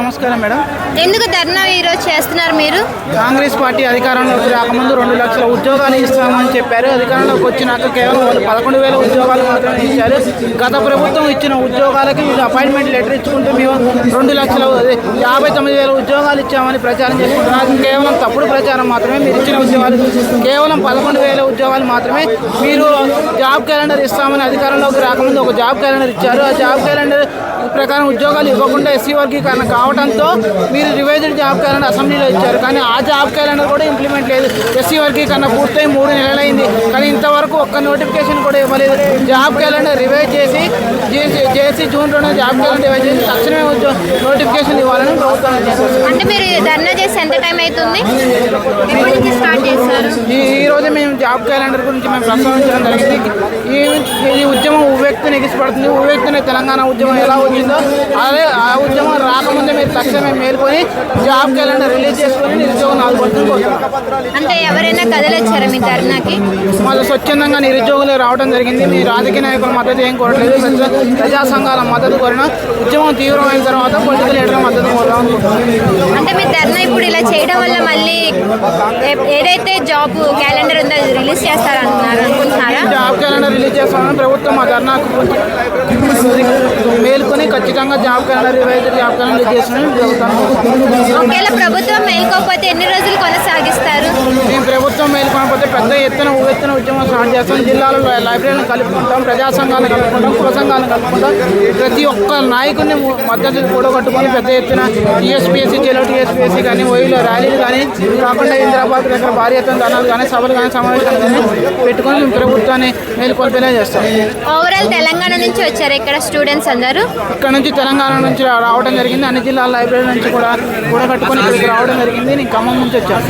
నమస్కారం మేడం. ఎందుకు ధర్నా ఈరోజు చేస్తున్నారు మీరు? కాంగ్రెస్ పార్టీ అధికారంలోకి రాకముందు రెండు లక్షల ఉద్యోగాలు ఇస్తామని చెప్పారు. అధికారంలోకి వచ్చినాక కేవలం వాళ్ళు పదకొండు వేల ఉద్యోగాలు మాత్రమే ఇచ్చారు. గత ప్రభుత్వం ఇచ్చిన ఉద్యోగాలకి వీళ్ళు అపాయింట్మెంట్ లెటర్ ఇచ్చుకుంటూ మేము రెండు లక్షల యాభై తొమ్మిది వేల ఉద్యోగాలు ఇచ్చామని ప్రచారం చేసుకుంటున్నారు కేవలం తప్పుడు ప్రచారం మాత్రమే. మీరు ఇచ్చిన ఉద్యోగాలు కేవలం పదకొండు వేల ఉద్యోగాలు మాత్రమే మీరు జాబ్ క్యాలెండర్ ఇస్తామని అధికారంలోకి రాకముందు ఒక జాబ్ క్యాలెండర్ ఇచ్చారు. ఆ జాబ్ క్యాలెండర్ ప్రకారం ఉద్యోగాలు ఇవ్వకుండా ఎస్సీ వర్గీకరణ కావడంతో మీరు రివైజ్డ్ జాబ్ క్యాలెండర్ అసెంబ్లీలో ఇచ్చారు. కానీ ఆ జాబ్ క్యాలెండర్ కూడా ఇంప్లిమెంట్ లేదు. ఎస్సీ వర్గీకరణ పూర్తయి మూడు నెలలైంది. కానీ ఇంతవరకు ఒక్క నోటిఫికేషన్ కూడా ఇవ్వలేదు. జాబ్ క్యాలెండర్ రివైజ్ చేసి చేసి జూన్ రెండు జాబ్ క్యాలెండర్ రివైజ్ చేసి తక్షణమే నోటిఫికేషన్ ఇవ్వాలని ప్రభుత్వం అంటే మీరు ధర్నా చేసి ఎంత టైం అవుతుంది? ఈ రోజు మేము జాబ్ క్యాలెండర్ గురించి మేము ప్రస్తావించడం జరిగింది. ఈ ఈ ఉద్యమం ఉవ్వెక్తిని ఎగిసిపడుతుంది. ఉవ్వెక్తిని తెలంగాణ ఉద్యమం ఎలా వచ్చిందో తక్షణమే మేల్కొని జాబ్ క్యాలెండర్ రిలీజ్ చేసుకొని నిరుద్యోగం ఆదుకుంటుంది కోరుతున్నాం అంటే ఎవరైనా కదలొచ్చారా మీ ధర్నాకి? మళ్ళీ స్వచ్ఛందంగా నిరుద్యోగులు రావడం జరిగింది. మీ రాజకీయ నాయకుల మద్దతు ఏం కోరట్లేదు. ప్రజా- సంఘాల మద్దతు కోరిన ఉద్యమం తీవ్రమైన తర్వాత పొలిటికల్ లీడర్ మద్దతు అనుకుంటున్నాం అంటే మీ ధర్నా ఇప్పుడు ఇలా చేయడం వల్ల మళ్ళీ ఏదైతే జాబ్ క్యాలెండర్ ఉందో అది రిలీజ్ చేస్తారనుకున్నారు అనుకుంటున్నారా జాబ్ క్యాలెండర్ రిలీజ్ చేస్తామని ప్రభుత్వం మా ధర్నాకు ఖచ్చితంగా job calendar revise job calendar release ప్రభుత్వం ఒకవేళ ప్రభుత్వం మేల్కోకపోతే ఎన్ని రోజులు కొనసాగిస్తారు? ప్రభుత్వం మేల్కొనకపోతే పెద్ద ఎత్తున ఎత్తున ఉద్యమం స్టార్ట్ చేస్తాం. జిల్లాలో లైబ్రరీలను కలుపుకుంటాం ప్రజా సంఘాలను కలుపుకుంటాం కుల సంఘాలను కలుపుకుంటాం. ప్రతి ఒక్క నాయకుడిని మద్దతు కూడగట్టుకొని పెద్ద ఎత్తున టీఎస్పీఎస్సీ చెలో టీఎస్పీఎస్సీ కానీ ఓయిలో ర్యాలీలు కానీ కాకుండా ఇంద్రాబాద్ దగ్గర భారీ ఎత్తున ధనాలు కానీ సభలు కానీ సమావేశాలు కానీ పెట్టుకొని మేము ప్రభుత్వాన్ని మేల్కొల్పేలా చేస్తాం. ఓవరాల్ తెలంగాణ నుంచి వచ్చారు ఇక్కడ స్టూడెంట్స్ అందరూ? ఇక్కడ నుంచి తెలంగాణ నుంచి రావడం జరిగింది. అన్ని జిల్లాల లైబ్రరీ నుంచి కూడా కూడగట్టుకొని ఇక్కడికి రావడం జరిగింది. నేను ఖమ్మం నుంచి వచ్చాను.